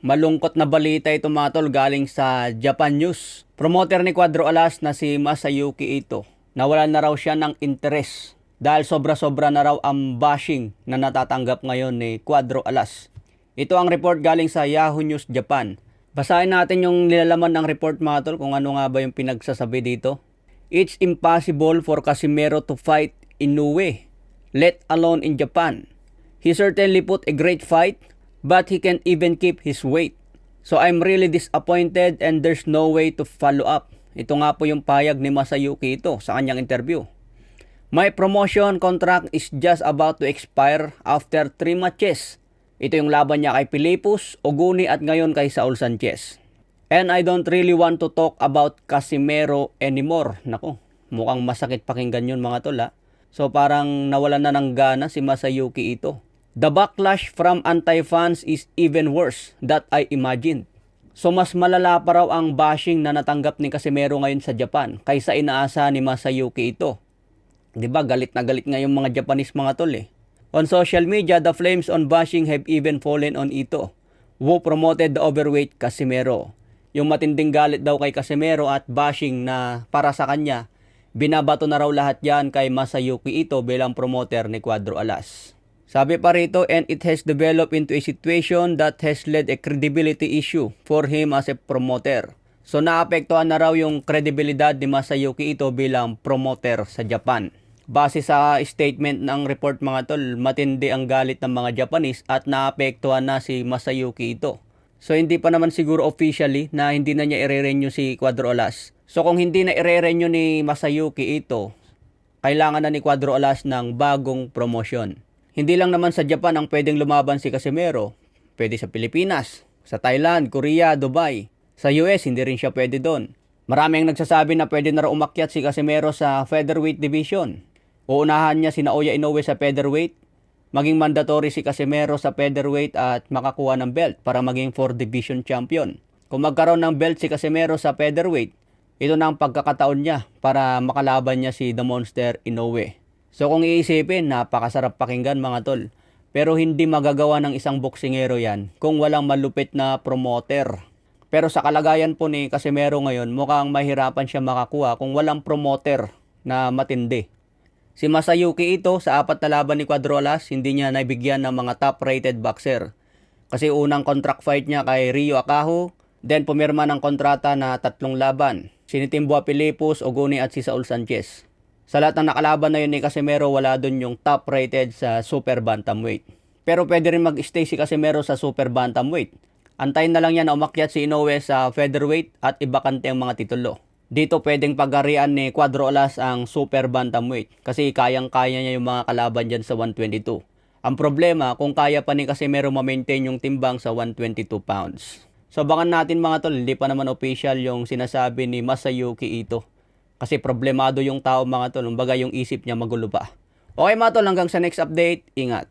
Malungkot na balita ito mga tol galing sa Japan News. Promoter ni Cuadro Alas na si Masayuki Ito. Nawalan na raw siya ng interes dahil sobra-sobra na raw ang bashing na natatanggap ngayon ni Cuadro Alas. Ito ang report galing sa Yahoo News Japan. Basahin natin yung nilalaman ng report mga tol kung ano nga ba yung pinagsasabi dito. It's impossible for Casimero to fight Inoue, let alone in Japan. He certainly put a great fight, but he can't even keep his weight. So I'm really disappointed and there's no way to follow up. Ito nga po yung payag ni Masayuki ito sa kanyang interview. My promotion contract is just about to expire after 3 matches. Ito yung laban niya kay Pilipus, Oguni at ngayon kay Saul Sanchez. And I don't really want to talk about Casimero anymore. Nako, mukhang masakit pakinggan yun mga tol ha. So parang nawalan na ng gana si Masayuki ito. The backlash from anti-fans is even worse that I imagined. So mas malala pa raw ang bashing na natanggap ni Casimero ngayon sa Japan kaysa inaasa ni Masayuki ito. 'Di ba galit na galit nga yung mga Japanese mga tol eh. On social media, the flames on bashing have even fallen on Ito, who promoted the overweight Casimero. Yung matinding galit daw kay Casimero at bashing na para sa kanya, binabato na raw lahat yan kay Masayuki Ito bilang promoter ni Cuadro Alas. Sabi pa rito, and it has developed into a situation that has led a credibility issue for him as a promoter. So naapektuhan na raw yung kredibilidad ni Masayuki Ito bilang promoter sa Japan. Base sa statement ng report mga tol, matindi ang galit ng mga Japanese at naapektuhan na si Masayuki Ito. So hindi pa naman siguro officially na hindi na niya ire-renew si Cuadro Alas. So kung hindi na ire-renew ni Masayuki Ito, kailangan na ni Cuadro Alas ng bagong promotion. Hindi lang naman sa Japan ang pwedeng lumaban si Casimero. Pwede sa Pilipinas, sa Thailand, Korea, Dubai. Sa US, hindi rin siya pwede doon. Marami ang nagsasabi na pwede na umakyat si Casimero sa featherweight division. Uunahan niya si Naoya Inoue sa featherweight, maging mandatory si Casimero sa featherweight at makakuha ng belt para maging 4 division champion. Kung magkaroon ng belt si Casimero sa featherweight, ito na ang pagkakataon niya para makalaban niya si The Monster Inoue. So kung iisipin, napakasarap pakinggan mga tol. Pero hindi magagawa ng isang boksingero yan kung walang malupit na promoter. Pero sa kalagayan po ni Casimero ngayon, mukhang mahirapan siya makakuha kung walang promoter na matindi. Si Masayuki ito sa apat na laban ni Quadrolas, hindi niya naibigyan ng mga top-rated boxer. Kasi unang contract fight niya kay Rio Akaho, then pumirma ng kontrata na tatlong laban. Sinitimbua Pilipos, Oguni at si Saul Sanchez. Sa lahat ng nakalaban na yun ni Casimero, wala dun yung top-rated sa super bantamweight. Pero pwede rin mag-stay si Casimero sa super bantamweight. Antayin na lang yan na umakyat si Inoue sa featherweight at ibakante ang mga titulo. Dito pwedeng pagarian ni Cuadro Alas ang super bantamweight kasi kayang-kaya niya yung mga kalaban dyan sa 122. Ang problema, kung kaya pa ni Casimero ma-maintain yung timbang sa 122 pounds. So abangan natin mga tol, hindi pa naman official yung sinasabi ni Masayuki Ito. Kasi problemado yung tao mga tol, umbaga yung isip niya magulo pa. Okay mga tol, hanggang sa next update, ingat.